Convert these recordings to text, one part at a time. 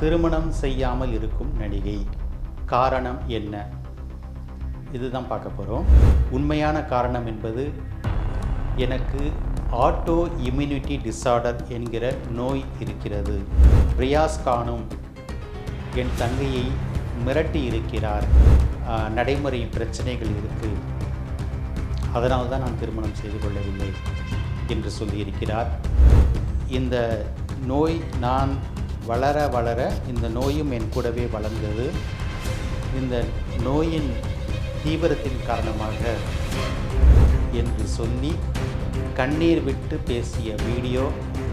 திருமணம் செய்யாமல் இருக்கும் நடிகை காரணம் என்ன? இதுதான் பார்க்க போகிறோம் உண்மையான காரணம் என்பது எனக்கு ஆட்டோ இம்யூனிட்டி டிஸார்டர் என்கிற நோய் இருக்கிறது. பிரியாஸ் கானும் என் தங்கையை மிரட்டி இருக்கிறார். நடைமுறை பிரச்சனைகள் இருக்குது அதனால் தான் நான் திருமணம் செய்து கொள்ளவில்லை என்று சொல்லியிருக்கிறார். இந்த நோய் நான் வளர வளர இந்த நோயும் என் கூடவே வளர்ந்தது. இந்த நோயின் தீவிரத்தின் காரணமாக என்று சொல்லி கண்ணீர் விட்டு பேசிய வீடியோ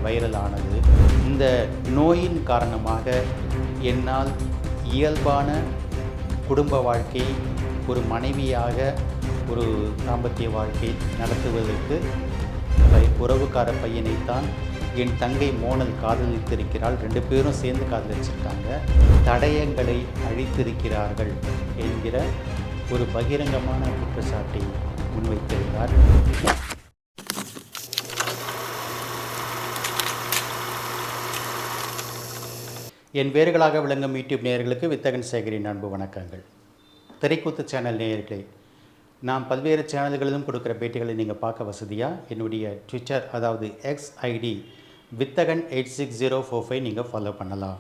வைரலானது. இந்த நோயின் காரணமாக என்னால் இயல்பான குடும்ப வாழ்க்கை ஒரு மனைவியாக ஒரு தாம்பத்திய வாழ்க்கை நடத்துவதற்கு உறவுக்கார பையனைத்தான் என் தங்கை மோனல் காதலித்திருக்கிறாள். ரெண்டு பேரும் சேர்ந்து காதலிச்சிருக்காங்க. தடயங்களை அழித்திருக்கிறார்கள் என்கிற ஒரு பகிரங்கமான குற்றச்சாட்டை முன்வைத்திருந்தார். என் வேர்களாக விளங்கும் யூடியூப் நேயர்களுக்கு வித்தகன் சேகரின் அன்பு வணக்கங்கள். திரைக்கூத்து சேனல் நேயர்களே நான் பல்வேறு சேனல்களிலும் கொடுக்குற பேட்டிகளை நீங்கள் பார்க்க வசதியாக என்னுடைய ட்விட்டர் அதாவது X ID Vithagan eight six zero four five நீங்கள் ஃபாலோ பண்ணலாம்.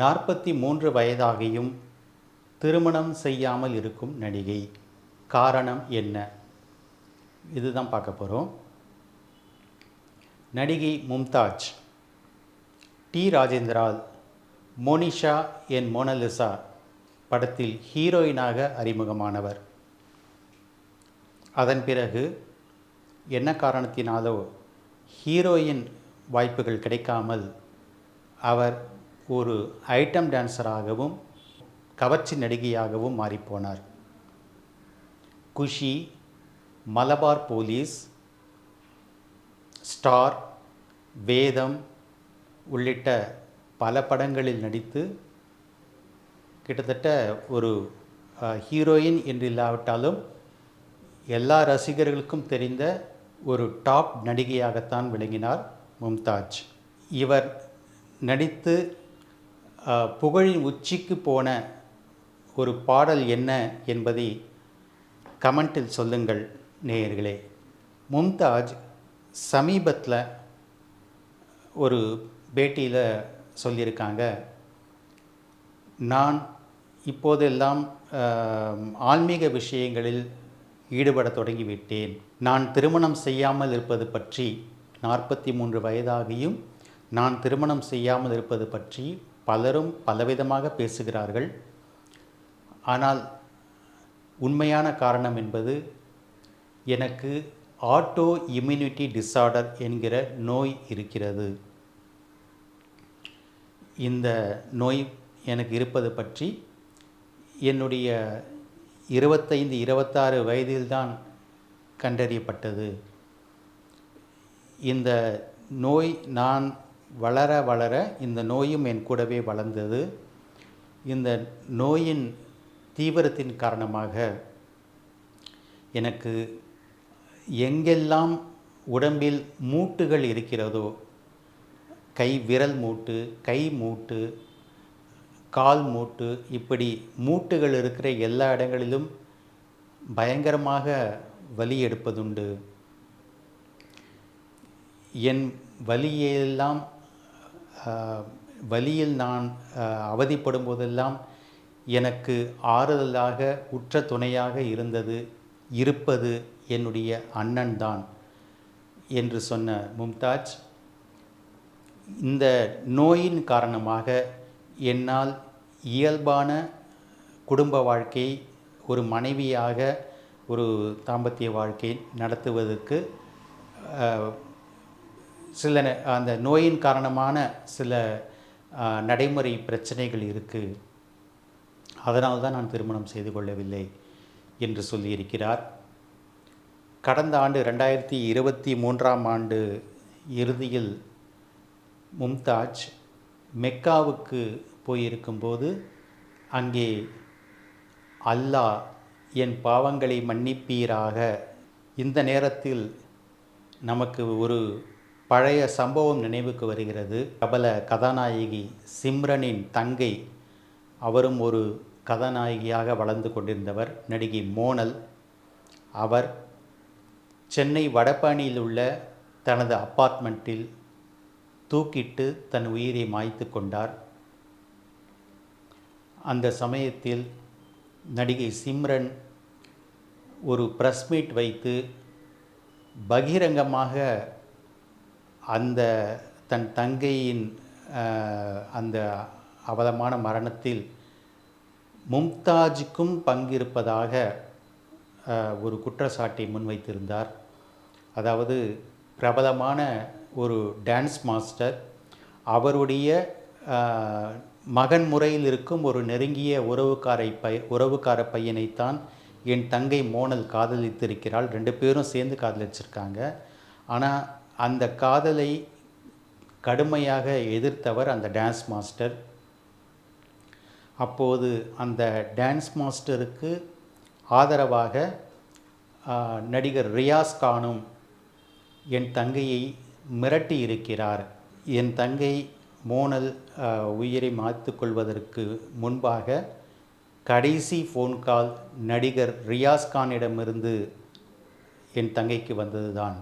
நாற்பத்தி மூன்று வயதாகியும் திருமணம் செய்யாமல் இருக்கும் நடிகை காரணம் என்ன? இதுதான் பார்க்க போகிறோம் நடிகை மும்தாஜ் டி ராஜேந்திரால் மோனிஷா என் மோனலிசா படத்தில் ஹீரோயினாக அறிமுகமானவர். அதன் பிறகு என்ன காரணத்தினாலோ ஹீரோயின் வாய்ப்புகள் கிடைக்காமல் அவர் ஒரு ஐட்டம் டான்ஸராகவும் கவர்ச்சி நடிகையாகவும் மாறிப்போனார். குஷி மலபார் போலீஸ் ஸ்டார் வேதம் உள்ளிட்ட பல படங்களில் நடித்து கிட்டத்தட்ட ஒரு ஹீரோயின் என்று இல்லாவிட்டாலும் எல்லா ரசிகர்களுக்கும் தெரிந்த ஒரு டாப் நடிகையாகத்தான் விளங்கினார் மும்தாஜ். இவர் நடித்து புகழின் உச்சிக்கு போன ஒரு பாடல் என்ன என்பதை கமெண்டில் சொல்லுங்கள் நேயர்களே. மும்தாஜ் சமீபத்தில் ஒரு பேட்டியில் சொல்லியிருக்காங்க நான் இப்போதெல்லாம் ஆன்மீக விஷயங்களில் ஈடுபட தொடங்கிவிட்டேன். நான் திருமணம் செய்யாமல் இருப்பது பற்றி நாற்பத்தி மூன்று வயதாகியும் நான் திருமணம் செய்யாமல் இருப்பது பற்றி பலரும் பலவிதமாக பேசுகிறார்கள். ஆனால் உண்மையான காரணம் என்பது எனக்கு ஆட்டோ இம்யூனிட்டி டிஸார்டர் என்கிற நோய் இருக்கிறது. இந்த நோய் எனக்கு இருப்பது பற்றி என்னுடைய இருபத்தைந்து இருபத்தாறு வயதில்தான் கண்டறியப்பட்டது. இந்த நோய் நான் வளர வளர இந்த நோயும் என் கூடவே வளர்ந்தது. இந்த நோயின் தீவிரத்தின் காரணமாக எனக்கு எங்கெல்லாம் உடம்பில் மூட்டுகள் இருக்கிறதோ கை விரல் மூட்டு கை மூட்டு கால் மூட்டு இப்படி மூட்டுகள் இருக்கிற எல்லா இடங்களிலும் பயங்கரமாக வலி எடுப்பதுண்டு. என் வலியெல்லாம் வலியில் நான் அவதிப்படும் போதெல்லாம் எனக்கு ஆறுதலாக உற்ற துணையாக இருந்தது இருப்பது என்னுடைய அண்ணன் தான் என்று சொன்ன மும்தாஜ் இந்த நோயின் காரணமாக என்னால் இயல்பான குடும்ப வாழ்க்கை ஒரு மனைவியாக ஒரு தாம்பத்திய வாழ்க்கை நடத்துவதற்கு சில அந்த நோயின் காரணமான சில நடைமுறை பிரச்சனைகள் இருக்குது அதனால் தான் நான் திருமணம் செய்து கொள்ளவில்லை என்று சொல்லியிருக்கிறார். கடந்த ஆண்டு ரெண்டாயிரத்தி இருபத்தி மூன்றாம் ஆண்டு இறுதியில் மும்தாஜ் மெக்காவுக்கு போயிருக்கும்போது அங்கே அல்லாஹ் என் பாவங்களை மன்னிப்பீராக. இந்த நேரத்தில் நமக்கு ஒரு பழைய சம்பவம் நினைவுக்கு வருகிறது. பிரபல கதாநாயகி சிம்ரனின் தங்கை அவரும் ஒரு கதாநாயகியாக வளர்ந்து கொண்டிருந்தவர் நடிகை மோனல். அவர் சென்னை வடபழனியில் உள்ள தனது அப்பார்ட்மெண்ட்டில் தூக்கிட்டு தன் உயிரை மாய்த்து கொண்டார். அந்த சமயத்தில் நடிகை சிம்ரன் ஒரு ப்ரெஸ் மீட் வைத்து பகிரங்கமாக அந்த தன் தங்கையின் அந்த அவலமான மரணத்தில் மும்தாஜுக்கும் பங்கிருப்பதாக ஒரு குற்றச்சாட்டை முன்வைத்திருந்தார். அதாவது பிரபலமான ஒரு டான்ஸ் மாஸ்டர் அவருடைய மகன் முறையில் இருக்கும் ஒரு நெருங்கிய உறவுக்காரை பை உறவுக்கார பையனைத்தான் என் தங்கை மோனல் காதலித்திருக்கிறாள். ரெண்டு பேரும் சேர்ந்து காதலிச்சிருக்காங்க. ஆனால் அந்த காதலை கடுமையாக எதிர்த்தவர் அந்த டான்ஸ் மாஸ்டர். அப்போது அந்த டான்ஸ் மாஸ்டருக்கு ஆதரவாக நடிகர் ரியாஸ் கானும் என் தங்கையை மிரட்டி இருக்கிறார். என் தங்கை மோனல் உயிரை மாய்த்து கொள்வதற்கு முன்பாக கடைசி ஃபோன் கால் நடிகர் ரியாஸ் கானிடமிருந்து என் தங்கைக்கு வந்ததுதான்.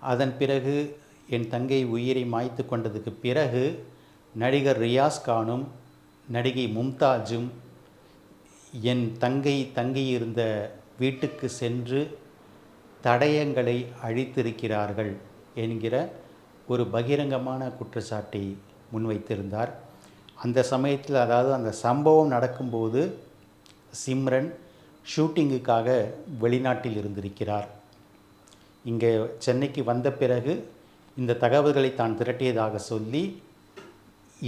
அதன் பிறகு என் தங்கை உயிரை மாய்த்து கொண்டதுக்கு பிறகு நடிகர் ரியாஸ் கானும் நடிகை மும்தாஜும் என் தங்கை தங்கியிருந்த வீட்டுக்கு சென்று தடயங்களை அழித்திருக்கிறார்கள் என்கிற ஒரு பகிரங்கமான குற்றச்சாட்டை முன்வைத்திருந்தார். அந்த சமயத்தில் அதாவது அந்த சம்பவம் நடக்கும்போது சிம்ரன் ஷூட்டிங்குக்காக வெளிநாட்டில் இருந்திருக்கிறார். இங்கே சென்னைக்கு வந்த பிறகு இந்த தகவல்களை தான் திரட்டியதாக சொல்லி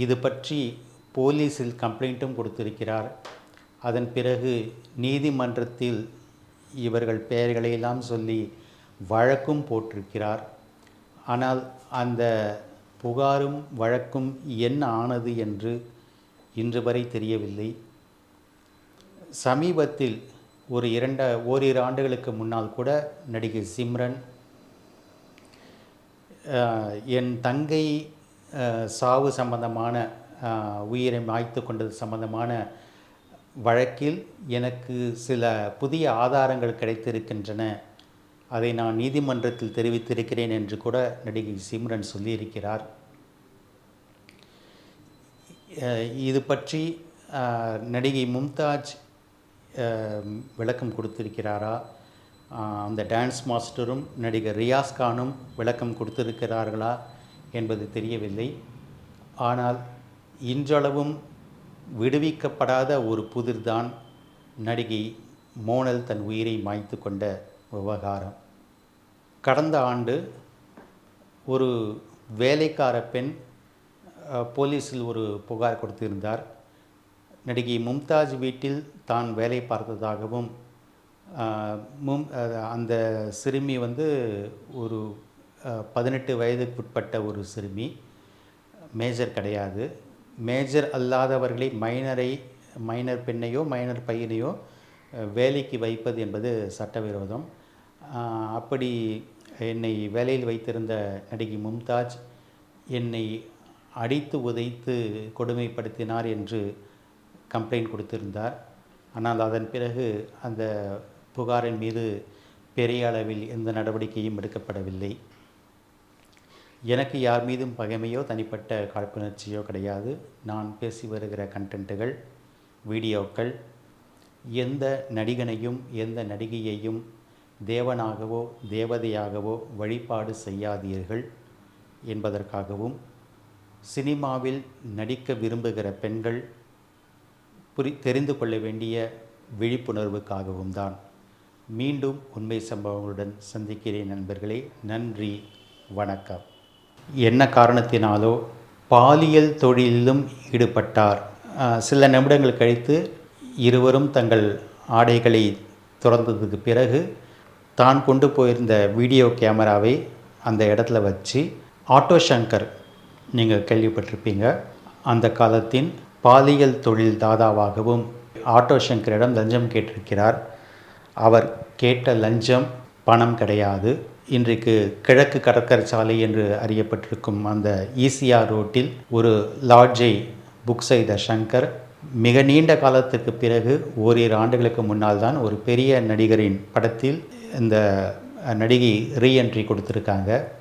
இது பற்றி போலீஸில் கம்ப்ளைண்ட்டும் கொடுத்திருக்கிறார். அதன் பிறகு நீதிமன்றத்தில் இவர்கள் பெயர்களையெல்லாம் சொல்லி வழக்கும் போட்டிருக்கிறார். ஆனால் அந்த புகாரும் வழக்கும் என்ன ஆனது என்று இன்று வரை தெரியவில்லை. சமீபத்தில் ஒரு இரண்ட ஓரிரு ஆண்டுகளுக்கு முன்னால் கூட நடிகை சிம்ரன் என் தங்கை சாவு சம்பந்தமான உயிரை மாய்த்து கொண்டது சம்பந்தமான வழக்கில் எனக்கு சில புதிய ஆதாரங்கள் கிடைத்திருக்கின்றன. அதை நான் நீதிமன்றத்தில் தெரிவித்திருக்கிறேன் என்று கூட நடிகை சிம்ரன் சொல்லியிருக்கிறார். இது பற்றி நடிகை மும்தாஜ் விளக்கம் கொடுத்திருக்கிறாரா? அந்த டான்ஸ் மாஸ்டரும் நடிகர் ரியாஸ் கானும் விளக்கம் கொடுத்திருக்கிறார்களா என்பது தெரியவில்லை. ஆனால் இன்றளவும் விடுவிக்கப்படாத ஒரு புதிர்தான் நடிகை மோனல் தன் உயிரை மாய்த்து கொண்ட விவகாரம். கடந்த ஆண்டு ஒரு வேலைக்கார பெண் போலீஸில் ஒரு புகார் கொடுத்திருந்தார். நடிகை மும்தாஜ் வீட்டில் தான் வேலை பார்த்ததாகவும் மும் அந்த சிறுமி வந்து ஒரு பதினெட்டு வயதுக்குட்பட்ட ஒரு சிறுமி. மேஜர் கிடையாது. மேஜர் அல்லாதவர்களை மைனரை மைனர் பெண்ணையோ மைனர் பையனையோ வேலைக்கு வைப்பது என்பது சட்டவிரோதம். அப்படி என்னை வேலையில் வைத்திருந்த நடிகை மும்தாஜ் என்னை அடித்து உதைத்து கொடுமைப்படுத்தினார் என்று கம்ப்ளைண்ட் கொடுத்திருந்தார். ஆனால் அதன் பிறகு அந்த புகாரின் மீது பெரிய அளவில் எந்த நடவடிக்கையும் எடுக்கப்படவில்லை. எனக்கு யார் மீதும் பகைமையோ தனிப்பட்ட காழ்ப்புணர்ச்சியோ கிடையாது. நான் பேசி வருகிற கண்டென்ட்டுகள் வீடியோக்கள் எந்த நடிகனையும் எந்த நடிகையையும் தேவனாகவோ தேவதையாகவோ வழிபாடு செய்யாதீர்கள் என்பதற்காகவும் சினிமாவில் நடிக்க விரும்புகிற பெண்கள் புரி தெரிந்து கொள்ள வேண்டிய விழிப்புணர்வுக்காகவும் தான் மீண்டும் உண்மை சம்பவங்களுடன் சந்திக்கிறேன் நண்பர்களே. நன்றி வணக்கம். என்ன காரணத்தினாலோ பாலியல் தொழிலிலும் ஈடுபட்டார். சில நிமிடங்கள் கழித்து இருவரும் தங்கள் ஆடைகளை திறந்ததுக்கு பிறகு தான் கொண்டு போயிருந்த வீடியோ கேமராவை அந்த இடத்துல வச்சு ஆட்டோ சங்கர் நீங்கள் கேள்விப்பட்டிருப்பீங்க. அந்த காலத்தின் பாலியல் தொழில் தாதாவாகவும் ஆட்டோ சங்கரிடம் லஞ்சம் கேட்டிருக்கிறார். அவர் கேட்ட லஞ்சம் பணம் கிடையாது. இன்றைக்கு கிழக்கு கடற்கரை சாலை என்று அறியப்பட்டிருக்கும் அந்த ஈசிஆர் ரோட்டில் ஒரு லாட்ஜை புக் செய்த ஷங்கர் மிக நீண்ட காலத்திற்கு பிறகு ஓரிரு ஆண்டுகளுக்கு முன்னால் தான் ஒரு பெரிய நடிகரின் படத்தில் இந்த நடிகை ரீஎன்ட்ரி கொடுத்துருக்காங்க.